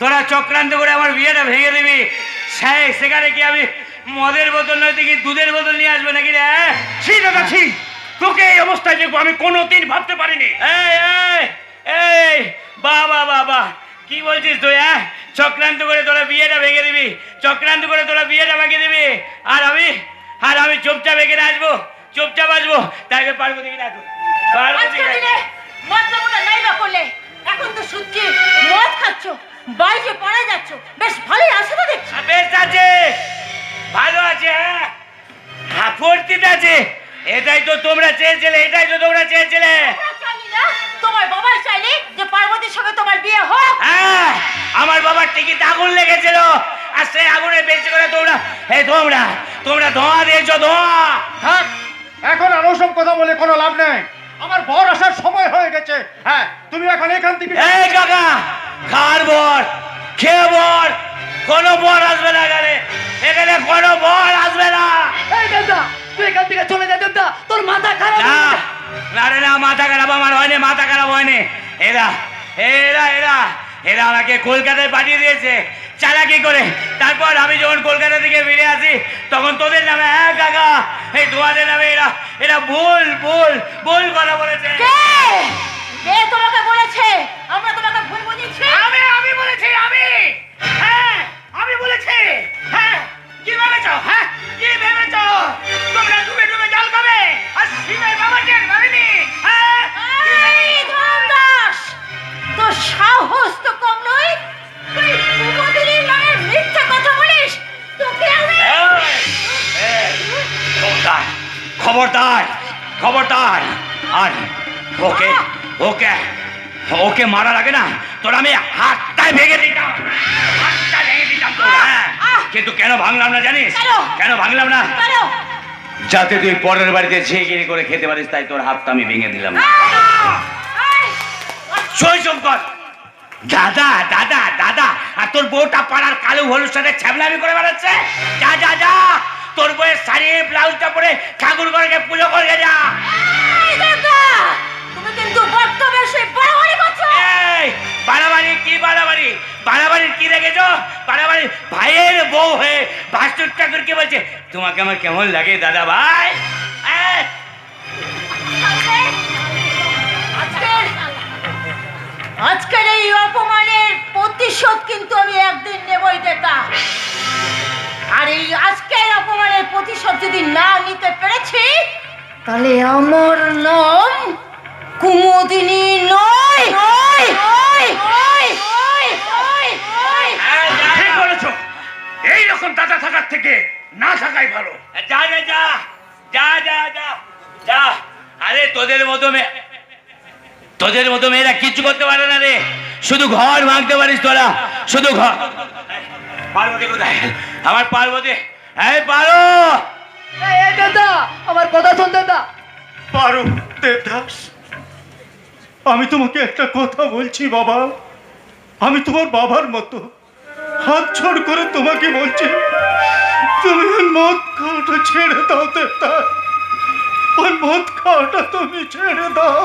তোরা চক্রান্ত করে আমার বিয়েটা ভেঙে দিবি। সে- সেখানে কি আমি মদের বোতল নয় দেখি দুধের বোতল নিয়ে আসবে নাকি রে? হ্যাঁ? ছি দাদা ছি। তোকে এই অবস্থায় দেখব আমি কোনোদিন ভাবতে পারিনি। এই এই এই বাবা বাবা কি বলছিস তুই হ্যাঁ? চক্রান্ত করে তোরা বিয়েটা ভেঙে দিবি চক্রান্ত করে তোরা বিয়েটা ভেঙে দিবি। আর আমি আর আমি চুপচাপ এখানে আসব চুপচাপ আসব। তাই পার্বতী কিনা পার্বতী আজকের দিনে মদনামুটা নাই বা করলে। এখন তো শুনছি মদ খাচ্ছ? বাইরে পড়ে যাচ্ছ বেশ ভালোই আছে তো দেখছি। বেশ আছে। ভালো আছে হ্যাঁ। হ্যাঁ ফুর্তিতে আছে এটাই তো তোমরা চেয়েছিলে এটাই তো তোমরা চেয়েছিলে। না তোমার বাবাই চাইলে যে পার্বতীর সঙ্গে তোমার বিয়ে হোক। হ্যাঁ আমার বাবার টিকিট আগুন লেগেছিল আর সেই আগুনে বেশি করে তোমরা এই তোমরা তোমরা ধোঁয়া দিয়েছ ধোঁয়া। থাক এখন আর ওসব কথা বলে কোনো লাভ নেই। আমার বর আসার সময় হয়ে গেছে। হ্যাঁ তুমি এখন এখান থেকে এই কাকা খার বর খেয়ে বর কোনো বর আসবে না এখানে। এখানে কোনো বর আসবে না। এই দাদা তুই এখান থেকে চলে যা দাদা তোর মাথা খারাপ না না রে না মাথা খারাপ আমার হয়নি মাথা খারাপ হয়নি। এরা এরা এরা এরা আমাকে কলকাতায় পাঠিয়ে দিয়েছে। চালাকি করে। তারপর আমি যখন কলকাতা থেকে ফিরে আসি তখন তোদের নামে হ্যাঁ কাকা এই তোমাদের নামে এরা এরা ভুল ভুল ভুল কথা বলেছে। কে তোমাকে বলেছে? আমরা তোমাকে ভুল বুঝিয়েছি আমি আমি বলেছি আমি! হ্যাঁ আমি বলেছি! হ্যাঁ কি ভেবেছ? হ্যাঁ কি ভেবেছ? তোমরা ডুবে ডুবে জল খাবে আর শিবের বাবা টের পাবেনি হ্যাঁ? ধনদাস তোর সাহস তো কম নয়। তুই কুমোদিনীর নামে মিথ্যা কথা বলিস। তোকে আমি খবরদার খবরদার খবরদার। আর ওকে ওকে ওকে মারার আগে না। তোর আমি হাতটাই ভেঙে দিতাম। হাতটা ভেঙে দিতাম তোর, হ্যাঁ। কিন্তু কেন ভাঙলাম না জানিস? কেন? ভাঙলাম না? যাতে তুই পরের বাড়িতে ঝিগিরি করে খেতে পারিস তাই তোর হাতটা আমি ভেঙে দিলাম। সই দাদা দাদা দাদা আর তোর বউটা পাড়ার কালো হলুর সাথে ছ্যাবলামি করে বেড়াচ্ছে? যা যা যা তোর বউয়ের শাড়ি ব্লাউজটা পরে ঠাকুর ঘরে পুজো করে যা। কিন্তু বড্ড বেশি বাড়াবাড়ি করছ এই বাড়াবাড়ি কি বাড়াবাড়ি? বাড়াবাড়ির কি দেখেছ বাড়াবাড়ি ভাইয়ের বউ হয়ে ভাস্কর ঠাকুর কি বলছে? তোমাকে আমার কেমন লাগে দাদা ভাই? আজকের আজকের এই অপমানের প্রতিশোধ কিন্তু আমি একদিন নেবই দেখা আর এই আজকের অপমানের প্রতিশোধ যদি না নিতে পেরেছি তাহলে আমার নাম কুমুদিনী নয় নয় নয় নয় নয় নয় নয়। এই, যা, ঠিক। বলেছ। এইরকম দাদা থাকার থেকে না থাকাই ভালো। যা যা যা। যা যা যা। যা। আরে তোদের মতো মেয়ে। তোদের মতো মেয়েরা কিচ্ছু করতে পারে না রে। শুধু ঘর ভাঙতে পারিস তোরা। শুধু ঘর পার্বতী কোথায়? আমার পার্বতী। এই পারো! এই, এই দাদা আমার কথা শোন দাদা পারো দেবদাস। আমি তোমাকে একটা কথা বলছি, বাবা। আমি তোমার বাবার মতো। হাত ছড় করে তোমাকে বলছি, তুমি মদ খাওয়াটা ছেড়ে দাও দেবতা ওই মদ খাওয়াটা তুমি ছেড়ে দাও।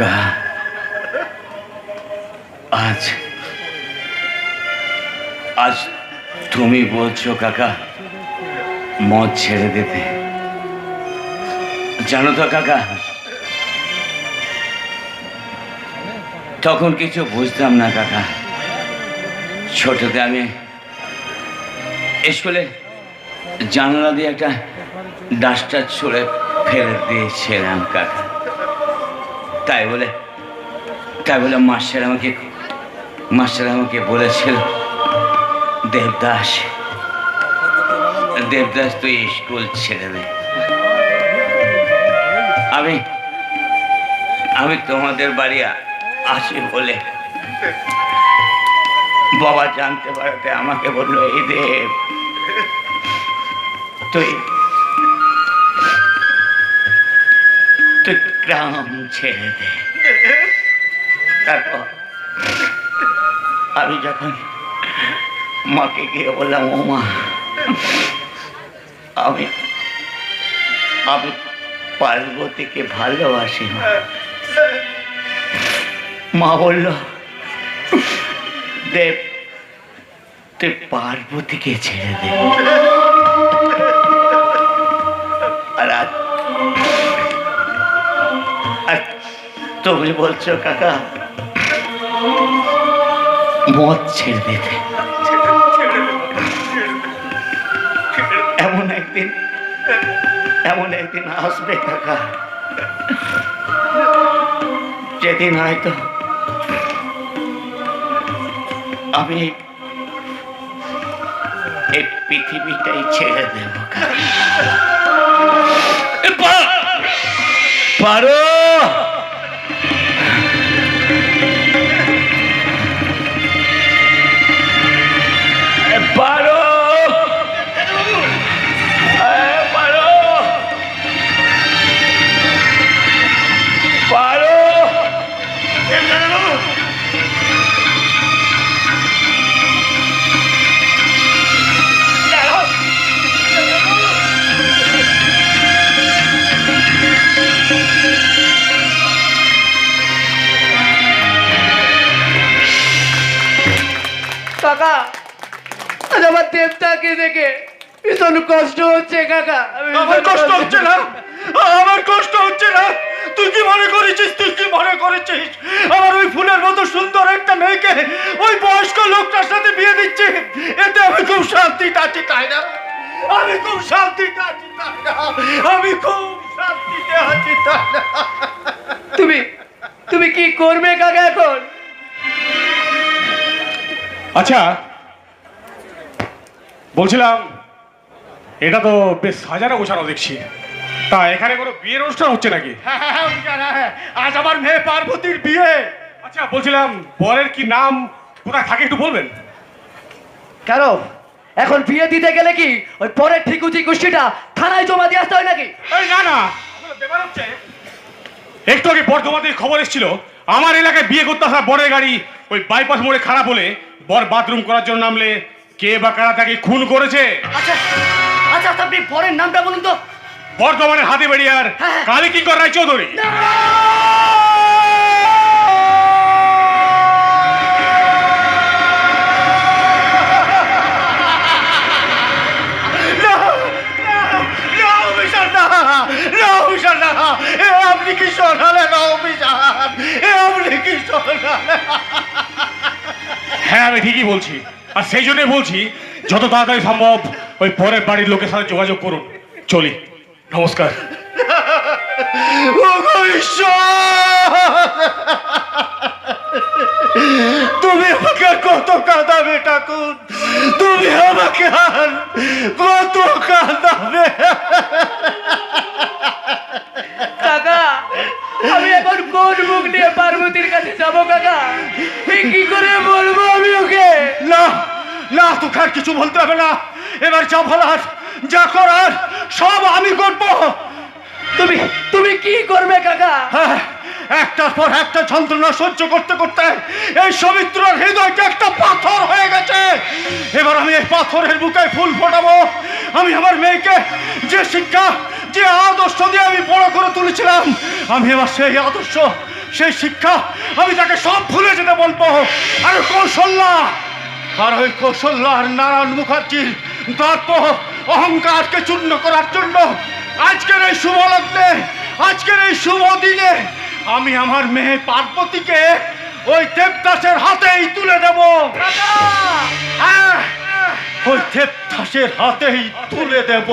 কাকা আজ আজ তুমি বলছো কাকা মদ ছেড়ে দিতে জানো তো কাকা তখন কিছু বুঝতাম না কাকা ছোটতে আমি স্কুলে জানালা দিয়ে একটা ডাস্টার ছুঁড়ে ফেলে দিয়েছিলাম কাকা তাই বলে তাই বলে মাস্টার আমাকে মাস্টার আমাকে বলেছিল, দেবদাস দেবদাস, তুই স্কুল ছেড়ে দে। আমি আমি তোমাদের বাড়ি আসি বলে বাবা জানতে পারাতে আমাকে বলল, এই দেব, তুই তুই গ্রাম ছেড়ে দে তারপর আমি যখন মাকে গিয়ে বললাম, ও মা, আমি আমি পার্বতীকে ভালোবাসি মা। বলল, দেব, তুই পার্বতীকে ছেড়ে দে তুমি বলছো, কাকা? মদ ছেড়ে দিতে এমন একদিন এমন একদিন আসবে, কাকা। যেদিন হয়তো আমি এই পৃথিবীটাই ছেড়ে দেব পারো! দেবতাকে দেখে ভীষণ কষ্ট হচ্ছে কাকা। আমার কষ্ট হচ্ছে না? আমার কষ্ট হচ্ছে না? তুই কি মনে করেছিস? তুই কি মনে করেছিস? আমার ওই ফুলের মতো সুন্দর একটা মেয়েকে ওই বয়স্ক লোকটার সাথে বিয়ে দিচ্ছে। এতে আমি খুব শান্তিতে আছি তাই না? আমি খুব শান্তিতে আছি তাই না? আমি খুব শান্তিতে আছি তাই না? তুমি তুমি কি করবে কাকা এখন? আচ্ছা বলছিলাম এটা তো বেশ সাজানো গোছানো দেখছি। তা এখানে কোনো বিয়ের অনুষ্ঠান হচ্ছে নাকি? হ্যাঁ হ্যাঁ হ্যাঁ, হ্যাঁ, হ্যাঁ। আজ আমার মেয়ে পার্বতীর বিয়ে। আচ্ছা বলছিলাম বরের কি নাম কোথায় থাকে একটু বলবেন? কেন? এখন বিয়ে দিতে গেলে কি ওই পরের ঠিকুচি গোষ্ঠীটা থানায় জমা দিয়ে আসতে হয় নাকি? এই না না ব্যাপার হচ্ছে, একটু আগে বর্ধমান থেকে খবর এসেছিল আমার এলাকায় বিয়ে করতে আসা বরের গাড়ি ওই বাইপাস মোড়ে খারাপ হলে বর বাথরুম করার জন্য নামলে কে বা কারা তাকে খুন করেছে? আচ্ছা আচ্ছা আচ্ছা, আপনি পরের নামটা বলুন তো। বর্ধমানের হাতে বেরিয়ার হ্যাঁ। কালী কিঙ্কর রায় চৌধুরী। না, না, না, অফিসার না, না, অফিসার না। এ আপনি কি শোনালেন আপনি কি শোনালেন হ্যাঁ আমি ঠিকই বলছি। আর সেই জন্যই বলছি, যত তাড়াতাড়ি সম্ভব ওই পরের বাড়ির লোকের সাথে যোগাযোগ করুন। চলি। নমস্কার। তুমি আমাকে কত কাঁদাবে ঠাকুর? তুমি আমাকে আর তোকে আর কিছু বলতে হবে না। এবার যা বলার যা করার সব আমি করব। তুমি তুমি কি করবে কাকা? হ্যাঁ, একটার পর একটা যন্ত্রণা সহ্য করতে করতে এই সমিত্রর হৃদয়টা একটা পাথর হয়ে গেছে। এবার আমি এই পাথরের বুকে ফুল ফোটাবো। আমি আমার মেয়েকে যে শিক্ষা যে আদর্শ দিয়ে আমি বড় করে তুলেছিলাম আমি এবার সেই আদর্শ সেই শিক্ষা আমি তাকে সব ভুলে যেতে বলব। আর কৌশল্যা আর ওই কৌশল্যা আর নারায়ণ মুখার্জির দর্প অহংকারকে চূর্ণ করার জন্য আজকের এই শুভ লগ্নে আজকের এই শুভ দিনে আমি আমার মেয়ে পার্বতীকে ওই দেবদাসের হাতেই তুলে দেব। হ্যাঁ ওই দেবদাসের হাতেই তুলে দেব।